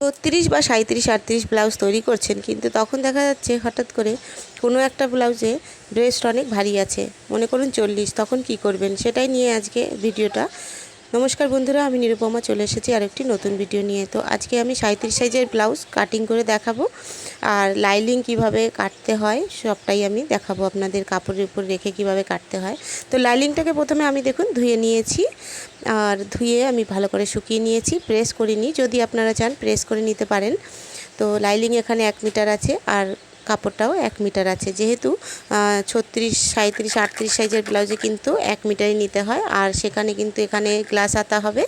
ছত্রিশ বা সাঁত্রিশ আটত্রিশ ব্লাউজ তৈরি করছেন, কিন্তু তখন দেখা যাচ্ছে হঠাৎ করে কোনো একটা ব্লাউজে ব্রেস্ট অনেক ভারী আছে। মনে করুন চল্লিশ, তখন কি করবেন? সেটাই নিয়ে আজকে ভিডিওটা নমস্কার বন্ধুরা, আমি নিরুপমা চলে এসেছি আরেকটি নতুন ভিডিও নিয়ে। তো আজকে আমি সাঁত্রিশ সাইজের ব্লাউজ কাটিং করে দেখাবো। আর লাইলিং কীভাবে কাটতে হয়, সবটাই আমি দেখাবো আপনাদের কাপড়ের উপর রেখে কীভাবে কাটতে হয়। তো লাইলিংটাকে প্রথমে আমি দেখুন, ধুয়ে নিয়েছি। আর ধুয়ে আমি ভালো করে শুকিয়ে নিয়েছি প্রেস করিনি। যদি আপনারা চান প্রেস করে নিতে পারেন। তো লাইলিং এখানে এক মিটার আছে। আর কাপড়টাও এক মিটার আছে। যেহেতু ছত্রিশ সাঁত্রিশ আটত্রিশ সাইজের ব্লাউজে কিন্তু এক মিটারই নিতে হয়। আর সেখানে কিন্তু এখানে গ্লাস আতা হবে।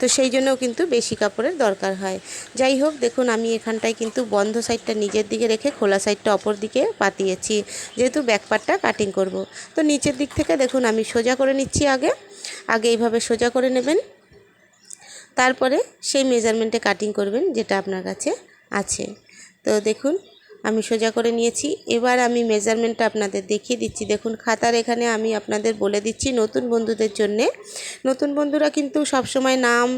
তো সেই জন্যও কিন্তু বেশি কাপড়ের দরকার হয়। যাই হোক, দেখুন, আমি এখানটায় কিন্তু বন্ধ সাইডটা নিজের দিকে রেখে খোলা সাইডটা অপর দিকে পাতিয়েছি। যেহেতু ব্যাকপার্টটা কাটিং করব। তো নিচের দিক থেকে দেখুন, আমি সোজা করে নিচ্ছি আগে। আগে এইভাবে সোজা করে নেবেন। তারপরে সেই মেজারমেন্টে কাটিং করবেন, যেটা আপনার কাছে আছে। তো দেখুন আমি সোজা করে নিয়েছি। এবার আমি মেজারমেন্টটা আপনাদের দেখিয়ে দিচ্ছি। দেখুন, খাতার এখানে আমি আপনাদের বলে দিচ্ছি নতুন বন্ধুদের জন্যে। নতুন বন্ধুরা কিন্তু সবসময় নাম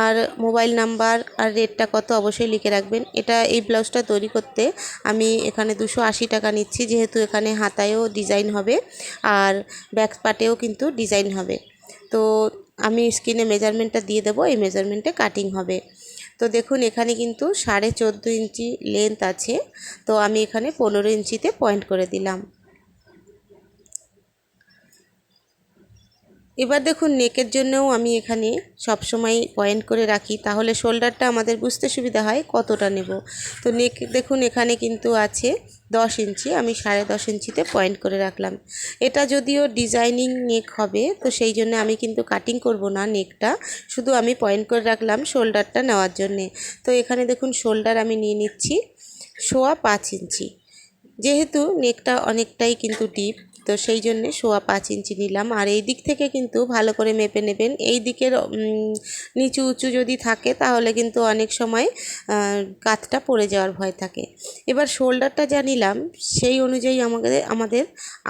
আর মোবাইল নাম্বার আর রেটটা কত অবশ্যই লিখে রাখবেন। এটা এই ব্লাউজটা তৈরি করতে আমি এখানে দুশো আশি টাকা নিচ্ছি, যেহেতু এখানে হাতায়ও ডিজাইন হবে আর ব্যাক পার্টেও কিন্তু ডিজাইন হবে। তো আমি স্ক্রিনে মেজারমেন্টটা দিয়ে দেবো। এই মেজারমেন্টে কাটিং হবে। তো দেখুন, এখানে কিন্তু সাড়ে চোদ্দ ইঞ্চি লেন্থ আছে। তো আমি এখানে পনেরো ইঞ্চিতে পয়েন্ট করে দিলাম। এবার দেখুন নেকের জন্যও আমি এখানে সব সময় পয়েন্ট করে রাখি, তাহলে শোল্ডারটা আমাদের বুঝতে সুবিধা হয় কতটা নেব। তো নেক দেখুন এখানে কিন্তু আছে দশ ইঞ্চি, আমি সাড়ে দশ ইঞ্চিতে পয়েন্ট করে রাখলাম। এটা যদিও ডিজাইনিং নেক হবে, তো সেই জন্য আমি কিন্তু কাটিং করব না নেকটা, শুধু আমি পয়েন্ট করে রাখলাম শোল্ডারটা নেওয়ার জন্যে। তো এখানে দেখুন শোল্ডার আমি নিয়ে নিচ্ছি সোয়া পাঁচ ইঞ্চি। যেহেতু নেকটা অনেকটাই কিন্তু ডিপ তো সেই জন্যে সোয়া পাঁচ ইঞ্চি নিলাম। আর এই দিক থেকে কিন্তু ভালো করে মেপে নেবেন। এই দিকের নিচু উঁচু যদি থাকে তাহলে কিন্তু অনেক সময় কাতটা পড়ে যাওয়ার ভয় থাকে। এবার শোল্ডারটা যা নিলাম, সেই অনুযায়ী আমাদের আমাদের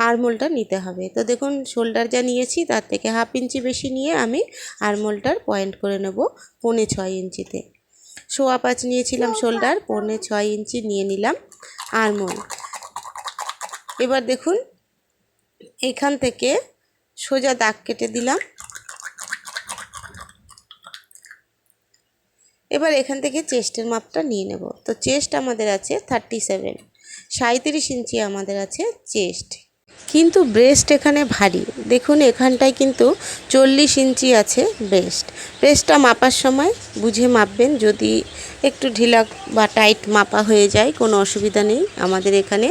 আরমোলটা নিতে হবে। তো দেখুন, শোল্ডার যা নিয়েছি তার থেকে হাফ ইঞ্চি বেশি নিয়ে আমি আরমোলটার পয়েন্ট করে নেব পৌনে ছয় ইঞ্চিতে। সোয়া পাঁচ নিয়েছিলাম শোল্ডার, পৌনে ছয় ইঞ্চি নিয়ে নিলাম আরমোল। এবার দেখুন এখান থেকে সোজা দাগ কেটে দিলাম। এবার এখান থেকে চেস্টের মাপটা নিয়ে নেব। তো চেস্ট আমাদের আছে থার্টি সেভেন সাঁত্রিশ ইঞ্চি আমাদের আছে চেস্ট। কিন্তু ব্রেস্ট এখানে ভারী। দেখুন, এখানটায় কিন্তু চল্লিশ ইঞ্চি আছে ব্রেস্ট। ব্রেস্টটা মাপার সময় বুঝে মাপবেন। যদি একটু ঢিলা বা টাইট মাপা হয়ে যায়, কোনো অসুবিধা নেই। আমাদের এখানে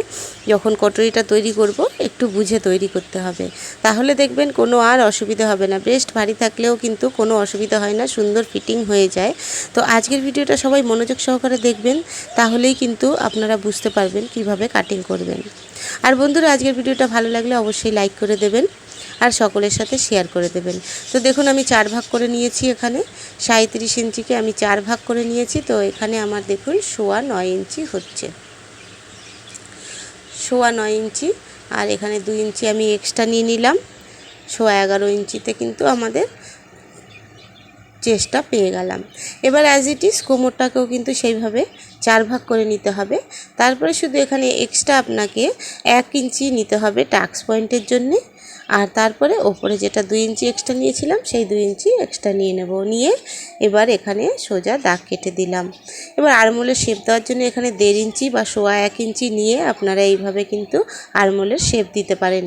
যখন কটরিটা তৈরি করব, একটু বুঝে তৈরি করতে হবে। তাহলে দেখবেন কোনো আর অসুবিধা হবে না। ব্রেস্ট ভারী থাকলেও কিন্তু কোনো অসুবিধা হয় না, সুন্দর ফিটিং হয়ে যায়। তো আজকের ভিডিওটা সবাই মনোযোগ সহকারে দেখবেন, তাহলেই কিন্তু আপনারা বুঝতে পারবেন কীভাবে কাটিং করবেন। আর বন্ধুরা, আজকের ভিডিওটা ভালো লাগলে অবশ্যই লাইক করে দেবেন আর সকলের সাথে শেয়ার করে দেবেন। তো দেখুন, আমি চার ভাগ করে নিয়েছি এখানে। সাঁত্রিশ ইঞ্চিকে আমি চার ভাগ করে নিয়েছি। তো এখানে আমার দেখুন, সোয়া নয় ইঞ্চি হচ্ছে। সোয়া নয় ইঞ্চি, আর এখানে দুই ইঞ্চি আমি এক্সট্রা নিয়ে নিলাম। সোয়া এগারো ইঞ্চিতে কিন্তু আমাদের চেষ্টা পেয়ে গেলাম। এবার অ্যাজ ইট ইজ কোমরটাকেও কিন্তু সেইভাবে চার ভাগ করে নিতে হবে। তারপরে শুধু এখানে এক্সট্রা আপনাকে এক ইঞ্চি নিতে হবে টাক্স পয়েন্টের জন্যে। আর তারপরে ওপরে যেটা দুই ইঞ্চি এক্সট্রা নিয়েছিলাম, সেই দুই ইঞ্চি এক্সট্রা নিয়ে নেব। নিয়ে এবার এখানে সোজা দাগ কেটে দিলাম। এবার আরমোলের শেপ দেওয়ার জন্য এখানে দেড় ইঞ্চি বা সোয়া এক ইঞ্চি নিয়ে আপনারা এইভাবে কিন্তু আরমোলের শেপ দিতে পারেন।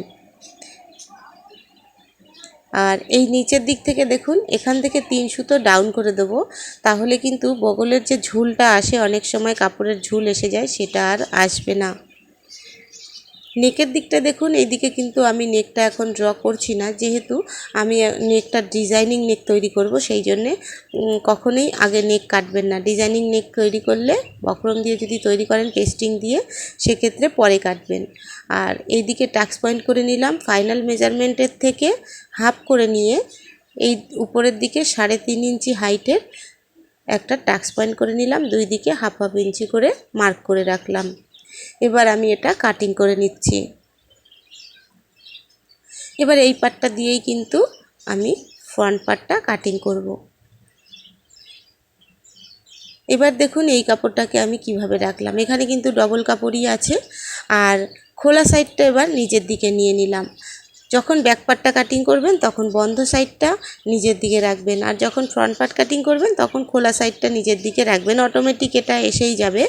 আর এই নিচের দিক থেকে দেখুন, এখান থেকে তিন সুতো ডাউন করে দেব। তাহলে কিন্তু বগলের যে ঝুলটা আসে, অনেক সময় কাপড়ের ঝুল এসে যায়, সেটা আর আসবে না। নেকের দিকটা দেখুন, এইদিকে কিন্তু আমি নেকটা এখন ড্র করছি না। যেহেতু আমি নেকটা ডিজাইনিং নেক তৈরি করব, সেই জন্যে কখনোই আগে নেক কাটবেন না। ডিজাইনিং নেক তৈরি করলে, বক্রম দিয়ে যদি তৈরি করেন পেস্টিং দিয়ে, সেক্ষেত্রে পরে কাটবেন। আর এইদিকে টাক্স পয়েন্ট করে নিলাম ফাইনাল মেজারমেন্টের থেকে হাফ করে নিয়ে, এই উপরের দিকে সাড়ে তিন ইঞ্চি হাইটের একটা টাক্স পয়েন্ট করে নিলাম। দুই দিকে হাফ হাফ ইঞ্চি করে মার্ক করে রাখলাম। এবার আমি এটা কাটিং করে নিচ্ছি। এবার এই পাটটা দিয়েই কিন্তু আমি ফ্রন্ট পাটটা কাটিং করব। এবার দেখুন এই কাপড়টাকে আমি কীভাবে রাখলাম। এখানে কিন্তু ডবল কাপড়ই আছে। আর খোলা সাইডটা এবার নিজের দিকে নিয়ে নিলাম। যখন ব্যাক পার্টটা কাটিং করবেন, তখন বন্ধ সাইডটা নিজের দিকে রাখবেন। আর যখন ফ্রন্ট পার্ট কাটিং করবেন, তখন খোলা সাইডটা নিজের দিকে রাখবেন। অটোমেটিক এটা এসেই যাবে।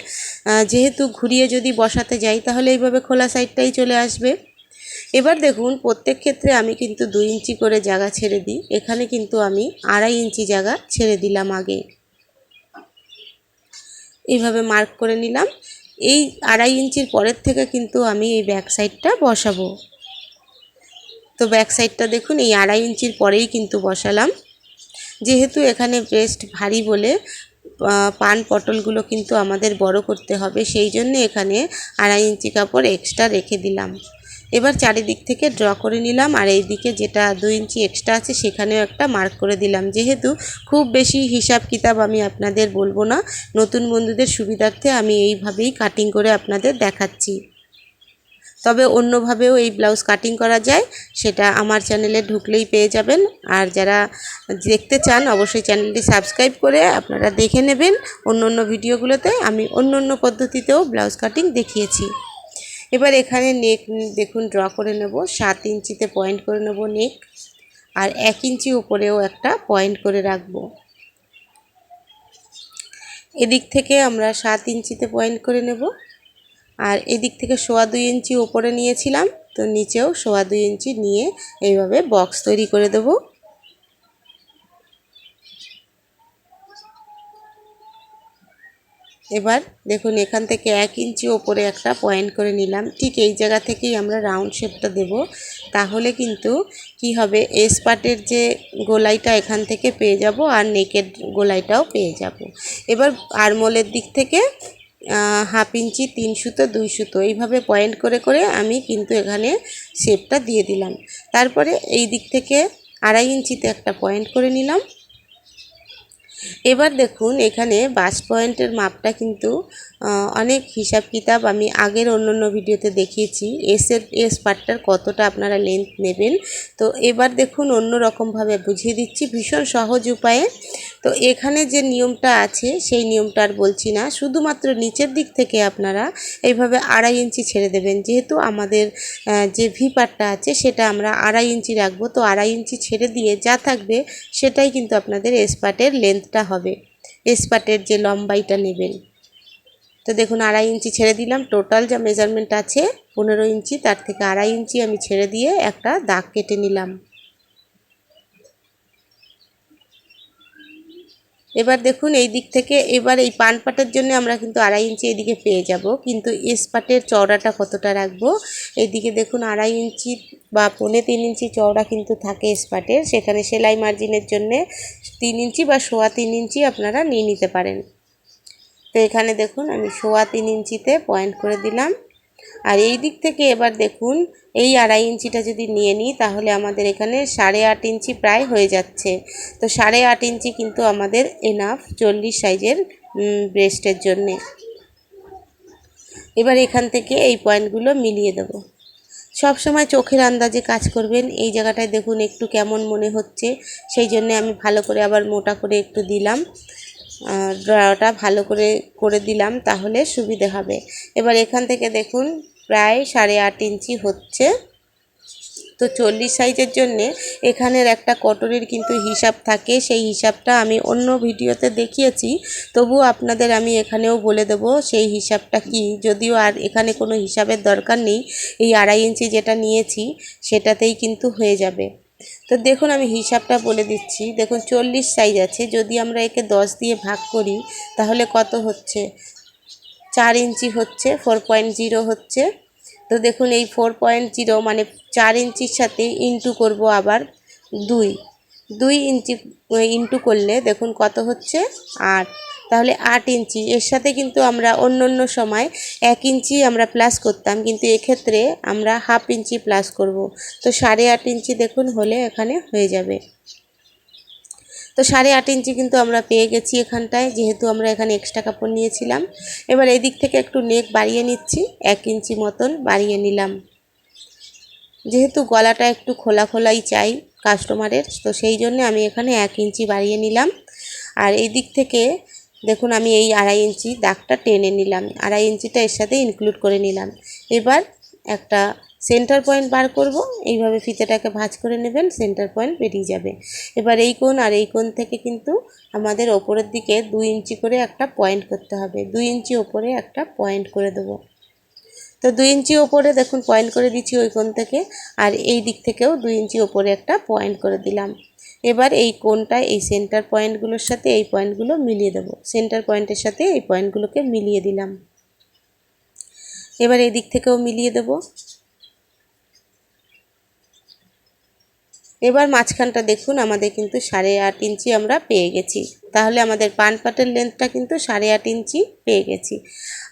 যেহেতু ঘুরিয়ে যদি বসাতে যাই, তাহলে এইভাবে খোলা সাইডটাই চলে আসবে। এবার দেখুন, প্রত্যেক ক্ষেত্রে আমি কিন্তু দুই ইঞ্চি করে জায়গা ছেড়ে দিই। এখানে কিন্তু আমি আড়াই ইঞ্চি জায়গা ছেড়ে দিলাম আগে। এইভাবে মার্ক করে নিলাম। এই আড়াই ইঞ্চির পরের থেকে কিন্তু আমি এই ব্যাক সাইডটা বসাবো। তো ব্যাক সাইডটা দেখুন, এই আড়াই ইঞ্চির পরেই কিন্তু বসালাম। যেহেতু এখানে ব্রেস্ট ভারী বলে পান পটলগুলো কিন্তু আমাদের বড় করতে হবে, সেই জন্য এখানে আড়াই ইঞ্চি কাপড় এক্সট্রা রেখে দিলাম। এবার চারিদিক থেকে ড্র করে নিলাম, আর এই দিকে যেটা দু ইঞ্চি এক্সট্রা আছে, সেখানেও একটা মার্ক করে দিলাম। যেহেতু খুব বেশি হিসাব কিতাব আমি আপনাদের বলব না, নতুন বন্ধুদের সুবিধার্থে আমি এইভাবেই কাটিং করে আপনাদের দেখাচ্ছি। তবে অন্যভাবেও এই ব্লাউজ কাটিং করা যায়, সেটা আমার চ্যানেলে ঢুকলেই পেয়ে যাবেন। আর যারা দেখতে চান, অবশ্যই চ্যানেলটি সাবস্ক্রাইব করে আপনারা দেখে নেবেন অন্য অন্য ভিডিওগুলোতে। আমি অন্য অন্য পদ্ধতিতেও ব্লাউজ কাটিং দেখিয়েছি। এবার এখানে নেক দেখুন ড্র করে নেব, সাত ইঞ্চিতে পয়েন্ট করে নেব নেক আর এক ইঞ্চি উপরেও একটা পয়েন্ট করে রাখব। এদিক থেকে আমরা সাত ইঞ্চিতে পয়েন্ট করে নেব। আর এদিক থেকে সোয়া দুই ইঞ্চি উপরে নিয়েছিলাম, তো নিচেও সোয়া দুই ইঞ্চি নিয়ে এইভাবে বক্স তৈরি করে দেব। এবার দেখুন, এখান থেকে এক ইঞ্চি ওপরে একটা পয়েন্ট করে নিলাম। ঠিক এই জায়গা থেকেই আমরা রাউন্ড শেপটা দেব। তাহলে কিন্তু কি হবে এস পার্টের যে গোলাইটা এখান থেকে পেয়ে যাব আর নেকের গোলাইটাও পেয়ে যাব। এবার আরমোলের দিক থেকে হাফ ইঞ্চি, তিন সুতো, দুই সুতো। এইভাবে পয়েন্ট করে করে আমি কিন্তু এখানে শেপটা দিয়ে দিলাম। তারপরে এই দিক থেকে আড়াই ইঞ্চিতে একটা পয়েন্ট করে নিলাম। এবার দেখুন, এখানে বাস পয়েন্টের মাপটা কিন্তু অনেক হিসাব কিতাব আমি আগের অন্য অন্য ভিডিওতে দেখিয়েছি। এসের এস পার্টটার কতটা আপনারা লেন্থ নেবেন। তো এবার দেখুন অন্য রকমভাবে বুঝিয়ে দিচ্ছি। ভীষণ সহজ উপায়ে তো এখানে যে নিয়মটা আছে, সেই নিয়মটা আর বলছি না। শুধুমাত্র নিচের দিক থেকে আপনারা এইভাবে আড়াই ইঞ্চি ছেড়ে দেবেন। যেহেতু আমাদের যে ভি পার্টটা আছে, সেটা আমরা আড়াই ইঞ্চি রাখব। তো আড়াই ইঞ্চি ছেড়ে দিয়ে যা থাকবে, সেটাই কিন্তু আপনাদের এস পার্টের লেন্থটা হবে। এস পার্টের যে লম্বাইটা নেবেন। তো দেখুন, আড়াই ইঞ্চি ছেড়ে দিলাম। টোটাল যা মেজারমেন্ট আছে, পনেরো ইঞ্চি, তার থেকে আড়াই ইঞ্চি আমি ছেড়ে দিয়ে একটা দাগ কেটে নিলাম। এবার দেখুন এই দিক থেকে, এবার এই পান পাটের জন্য আমরা কিন্তু আড়াই ইঞ্চি এদিকে পেয়ে যাব। কিন্তু এস পাটের চওড়াটা কতটা রাখব? এইদিকে দেখুন আড়াই ইঞ্চি বা পৌনে তিন ইঞ্চি চওড়া কিন্তু থাকে এস পাটের। সেখানে সেলাই মার্জিনের জন্য তিন ইঞ্চি বা সোয়া তিন ইঞ্চি আপনারা নিয়ে নিতে পারেন। তো এখানে দেখুন আমি সোয়া তিন ইঞ্চিতে পয়েন্ট করে দিলাম। আর এই দিক থেকে এবার দেখুন, এই আড়াই ইঞ্চিটা যদি নিয়ে নিই, তাহলে আমাদের এখানে সাড়ে আট ইঞ্চি প্রায় হয়ে যাচ্ছে। তো সাড়ে আট ইঞ্চি কিন্তু আমাদের এনাফ চল্লিশ সাইজের ব্রেস্টের জন্যে। এবার এখান থেকে এই পয়েন্টগুলো মিলিয়ে দেব। সব সময় চোখের আন্দাজে কাজ করবেন। এই জায়গাটায় দেখুন একটু কেমন মনে হচ্ছে। সেই জন্য আমি ভালো করে আবার মোটা করে একটু দিলাম। ড্রটা ভালো করে করে দিলাম, তাহলে সুবিধে হবে। এবার এখান থেকে দেখুন, প্রায় সাড়ে আট ইঞ্চি হচ্ছে। তো চল্লিশ সাইজের জন্যে এখানের একটা কটনের কিন্তু হিসাব থাকে, সেই হিসাবটা আমি অন্য ভিডিওতে দেখিয়েছি। তবুও আপনাদের আমি এখানেও বলে দেব, সেই হিসাবটা কি? যদিও আর এখানে কোনো হিসাবের দরকার নেই, এই আড়াই ইঞ্চি যেটা নিয়েছি, সেটাতেই কিন্তু হয়ে যাবে। তো দেখুন, আমি হিসাবটা বলে দিচ্ছি। দেখুন, চল্লিশ সাইজ আছে। যদি আমরা একে দশ দিয়ে ভাগ করি, তাহলে কত হচ্ছে? চার ইঞ্চি হচ্ছে ফোর পয়েন্ট জিরো হচ্ছে। তো দেখুন, এই ফোর পয়েন্ট জিরো মানে চার ইঞ্চির সাথে ইন্টু করব আবার দুই। দুই ইঞ্চি ইন্টু করলে দেখুন কত হচ্ছে? আট। তাহলে আট ইঞ্চি। এর সাথে কিন্তু আমরা অন্য অন্য সময় এক ইঞ্চি আমরা প্লাস করতাম, কিন্তু এক্ষেত্রে আমরা হাফ ইঞ্চি প্লাস করব। তো সাড়ে আট ইঞ্চি দেখুন হলে এখানে হয়ে যাবে। তো সাড়ে আট ইঞ্চি কিন্তু আমরা পেয়ে গেছি এখানটায়, যেহেতু আমরা এখানে এক্সট্রা কাপড় নিয়েছিলাম। এবার এদিক থেকে একটু নেক বাড়িয়ে নিচ্ছি, এক ইঞ্চি মতন বাড়িয়ে নিলাম। যেহেতু গলাটা একটু খোলা খোলাই চাই কাস্টমারের তো সেই জন্য আমি এখানে এক ইঞ্চি বাড়িয়ে নিলাম। আর এই দিক থেকে দেখুন, আমি এই আড়াই ইঞ্চি দাগটা টেনে নিলাম। আড়াই ইঞ্চিটা এর সাথে ইনক্লুড করে নিলাম। এবার একটা সেন্টার পয়েন্ট বার করব। এইভাবে ফিতেটাকে ভাঁজ করে নেবেন সেন্টার পয়েন্ট বেরিয়ে যাবে। এবার এই কোণ আর এই কোণ থেকে কিন্তু আমাদের ওপরের দিকে দুই ইঞ্চি করে একটা পয়েন্ট করতে হবে। দুই ইঞ্চি ওপরে একটা পয়েন্ট করে দেবো। তো দুই ইঞ্চি ওপরে দেখুন পয়েন্ট করে দিচ্ছি ওই কোণ থেকে। আর এই দিক থেকেও দুই ইঞ্চি ওপরে একটা পয়েন্ট করে দিলাম। এবার এই কোণটা এই সেন্টার পয়েন্টগুলোর সাথে এই পয়েন্টগুলো মিলিয়ে দেবো। সেন্টার পয়েন্টের সাথে এই পয়েন্টগুলোকে মিলিয়ে দিলাম। এবার এই দিক থেকেও মিলিয়ে দেবো। এবার মাঝখানটা দেখুন, আমাদের কিন্তু সাড়ে আট ইঞ্চি আমরা পেয়ে গেছি। তাহলে আমাদের পান পাটের লেন্থটা কিন্তু সাড়ে আট ইঞ্চি পেয়ে গেছি।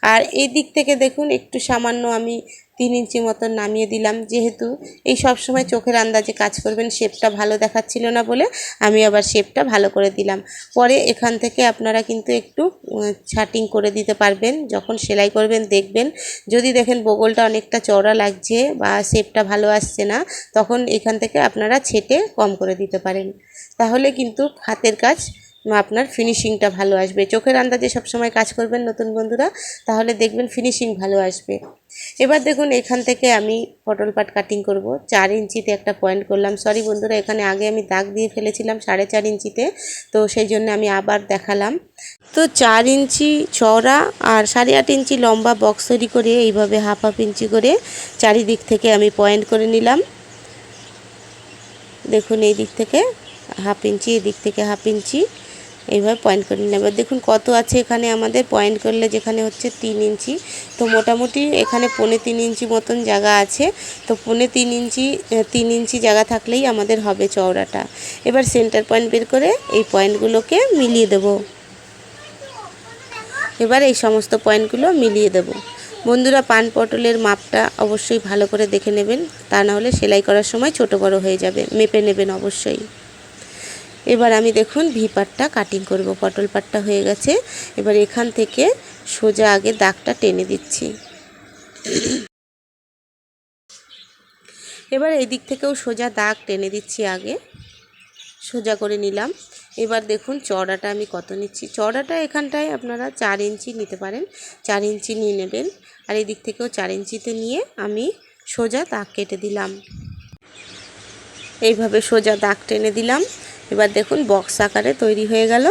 আর এই দিক থেকে দেখুন, একটু সামান্য আমি তিন ইঞ্চি মতন নামিয়ে দিলাম। যেহেতু এই সব সময় চোখের আন্দাজে কাজ করবেন, শেপটা ভালো দেখাচ্ছিল না বলে আমি আবার শেপটা ভালো করে দিলাম। পরে এখান থেকে আপনারা কিন্তু একটু ছাটিং করে দিতে পারবেন। যখন সেলাই করবেন, দেখবেন। যদি দেখেন বগলটা অনেকটা চওড়া লাগছে বা শেপটা ভালো আসছে না, তখন এখান থেকে আপনারা ছেটে কম করে দিতে পারেন। তাহলে কিন্তু হাতের কাজ আপনার ফিনিশিংটা ভালো আসবে। চোখের আন্দাজে সবসময় কাজ করবেন নতুন বন্ধুরা, তাহলে দেখবেন ফিনিশিং ভালো আসবে। এবার দেখুন, এখান থেকে আমি পটল পাট কাটিং করব। চার ইঞ্চিতে একটা পয়েন্ট করলাম। সরি বন্ধুরা, এখানে আগে আমি দাগ দিয়ে ফেলেছিলাম সাড়ে চার ইঞ্চিতে, তো সেই জন্য আমি আবার দেখালাম। তো চার ইঞ্চি চওড়া আর সাড়ে আট ইঞ্চি লম্বা বক্স তৈরি করে এইভাবে হাফ হাফ ইঞ্চি করে চারিদিক থেকে আমি পয়েন্ট করে নিলাম। দেখুন এই দিক থেকে হাফ ইঞ্চি, এদিক থেকে হাফ ইঞ্চি। এইভাবে পয়েন্ট করে নিলাম এবার দেখুন কত আছে এখানে আমাদের। পয়েন্ট করলে যেখানে হচ্ছে তিন ইঞ্চি। তো মোটামুটি এখানে পৌনে তিন ইঞ্চি মতন জায়গা আছে। তো পৌনে তিন ইঞ্চি তিন ইঞ্চি জায়গা থাকলেই আমাদের হবে চওড়াটা। এবার সেন্টার পয়েন্ট বের করে এই পয়েন্টগুলোকে মিলিয়ে দেব। এবার এই সমস্ত পয়েন্টগুলো মিলিয়ে দেব। বন্ধুরা, পান পটলের মাপটা অবশ্যই ভালো করে দেখে নেবেন। তা নাহলে সেলাই করার সময় ছোট বড় হয়ে যাবে। মেপে নেবেন অবশ্যই। এবার আমি দেখুন ভি পাটটা কাটিং করব, পটল পাটটা হয়ে গেছে। এবার এখান থেকে সোজা আগে দাগটা টেনে দিচ্ছি। এবার এই দিক থেকেও সোজা দাগ টেনে দিচ্ছি আগে। সোজা করে নিলাম। এবার দেখুন চড়াটা আমি কত নিচ্ছি? চড়াটা এখানটায় আপনারা চার ইঞ্চি নিতে পারেন। চার ইঞ্চি নিয়ে নেবেন। আর এই দিক থেকেও চার ইঞ্চিতে নিয়ে আমি সোজা দাগ কেটে দিলাম। এইভাবে সোজা দাগ টেনে দিলাম। এবার দেখুন বক্স আকারে তৈরি হয়ে গেল।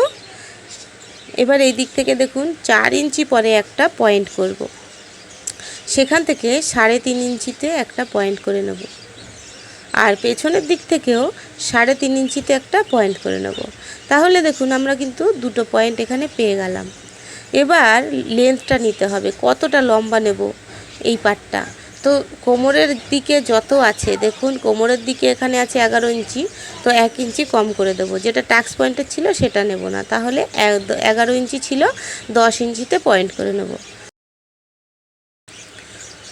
এবার এই দিক থেকে দেখুন চার ইঞ্চি পরে একটা পয়েন্ট করব। সেখান থেকে সাড়ে তিন ইঞ্চিতে একটা পয়েন্ট করে নেব। আর পেছনের দিক থেকেও সাড়ে তিন ইঞ্চিতে একটা পয়েন্ট করে নেব। তাহলে দেখুন আমরা কিন্তু দুটো পয়েন্ট এখানে পেয়ে গেলাম। এবার লেন্থটা নিতে হবে। কতটা লম্বা নেব এই পাটটা তো কোমরের দিকে যত আছে, দেখুন, কোমরের দিকে এখানে আছে এগারো ইঞ্চি, তো এক ইঞ্চি কম করে দেবো। যেটা টাক্স পয়েন্টের ছিল সেটা নেব না। তাহলে এগারো ইঞ্চি ছিল, দশ ইঞ্চিতে পয়েন্ট করে নেব।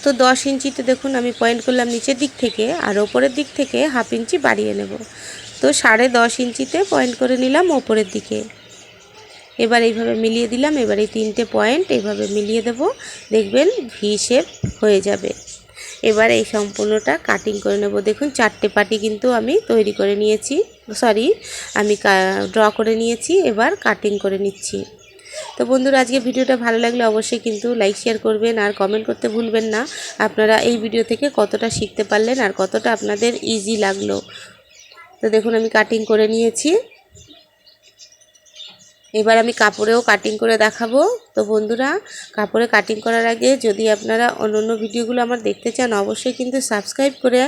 তো দশ ইঞ্চিতে দেখুন, আমি পয়েন্ট করলাম নিচের দিক থেকে, আর ওপরের দিক থেকে হাফ ইঞ্চি বাড়িয়ে নেব। তো সাড়ে দশ ইঞ্চিতে পয়েন্ট করে নিলাম ওপরের দিকে। এবার এইভাবে মিলিয়ে দিলাম, এবার এই তিনটে পয়েন্ট এইভাবে মিলিয়ে দেব। দেখবেন ভি শেপ হয়ে যাবে। এবার এই সম্পূর্ণটা কাটিং করে নেব। দেখুন, চারটে পাটি কিন্তু আমি তৈরি করে নিয়েছি। সরি আমি ড্র করে নিয়েছি, এবার কাটিং করে নিচ্ছি। তো বন্ধুরা, আজকে ভিডিওটা ভালো লাগলে অবশ্যই কিন্তু লাইক শেয়ার করবেন আর কমেন্ট করতে ভুলবেন না। আপনারা এই ভিডিও থেকে কতটা শিখতে পারলেন আর কতটা আপনাদের ইজি লাগল। তো দেখুন, আমি কাটিং করে নিয়েছি। এবার আমি কাপড়েও কাটিং করে দেখাবো। তো বন্ধুরা, কাপড়ে কাটিং করার আগে যদি আপনারা অন্য অন্য ভিডিওগুলো আমার দেখতে চান, অবশ্যই কিন্তু সাবস্ক্রাইব করে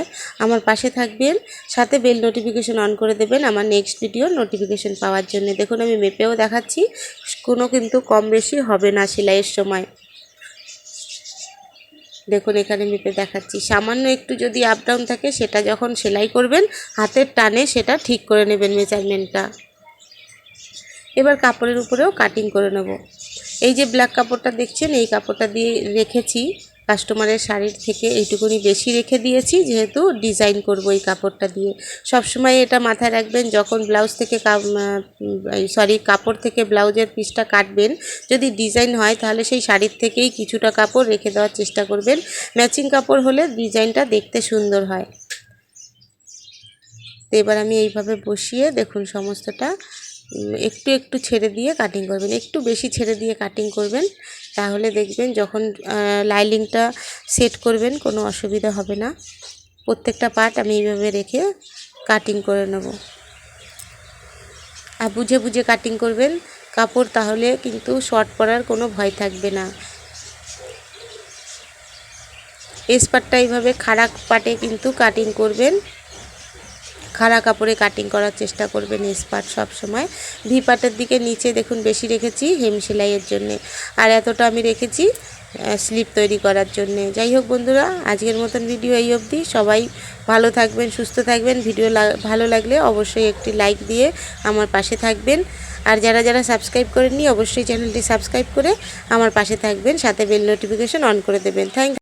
আমার পাশে থাকবেন। সাথে বেল নোটিফিকেশন অন করে দেবেন আমার নেক্সট ভিডিও নোটিফিকেশন পাওয়ার জন্য। দেখুন, আমি মেপেও দেখাচ্ছি, কোনো কিন্তু কম বেশি হবে না সেলাইয়ের সময়। দেখুন, এখানে মেপে দেখাচ্ছি। সামান্য একটু যদি আপ ডাউন থাকে, সেটা যখন সেলাই করবেন, হাতের টানে সেটা ঠিক করে নেবেন মেজারমেন্টটা এবার কাপড়ের উপরেও কাটিং করে নেব। এই যে ব্ল্যাক কাপড়টা দেখছেন, এই কাপড়টা দিয়ে রেখেছি। কাস্টমারের শাড়ির থেকে এইটুকুনি বেশি রেখে দিয়েছি, যেহেতু ডিজাইন করব এই কাপড়টা দিয়ে। সবসময় এটা মাথায় রাখবেন, যখন ব্লাউজ থেকে সরি কাপড় থেকে ব্লাউজের পিসটা কাটবেন, যদি ডিজাইন হয় তাহলে সেই শাড়ির থেকেই কিছুটা কাপড় রেখে দেওয়ার চেষ্টা করবেন। ম্যাচিং কাপড় হলে ডিজাইনটা দেখতে সুন্দর হয়। তো এবার আমি এইভাবে বসিয়ে, দেখুন সমস্তটা একটু একটু ছেড়ে দিয়ে কাটিং করবেন। একটু বেশি ছেড়ে দিয়ে কাটিং করবেন, তাহলে দেখবেন যখন লাইলিংটা সেট করবেন, কোনো অসুবিধা হবে না। প্রত্যেকটা পার্ট আমি এইভাবে রেখে কাটিং করে নেব। আর বুঝে বুঝে কাটিং করবেন, কাপড় তাহলে কিন্তু শর্ট পরার কোনো ভয় থাকবে না। এসপারটা এইভাবে খারাপ পাটে কিন্তু কাটিং করবেন। খাড়া কাপড়ে কাটিং করার চেষ্টা করবেন স্পার্ট সব সময়। ভি পাটের দিকে নিচে দেখুন বেশি রেখেছি হেম সেলাইয়ের জন্যে। আর এতটা আমি রেখেছি স্লিপ তৈরি করার জন্যে। যাই হোক বন্ধুরা, আজকের মতন ভিডিও এই অবধি। সবাই ভালো থাকবেন, সুস্থ থাকবেন। ভিডিও ভালো লাগলে অবশ্যই একটি লাইক দিয়ে আমার পাশে থাকবেন। আর যারা যারা সাবস্ক্রাইব করেননি, অবশ্যই চ্যানেলটি সাবস্ক্রাইব করে আমার পাশে থাকবেন। সাথে বেল নোটিফিকেশন অন করে দেবেন। থ্যাংক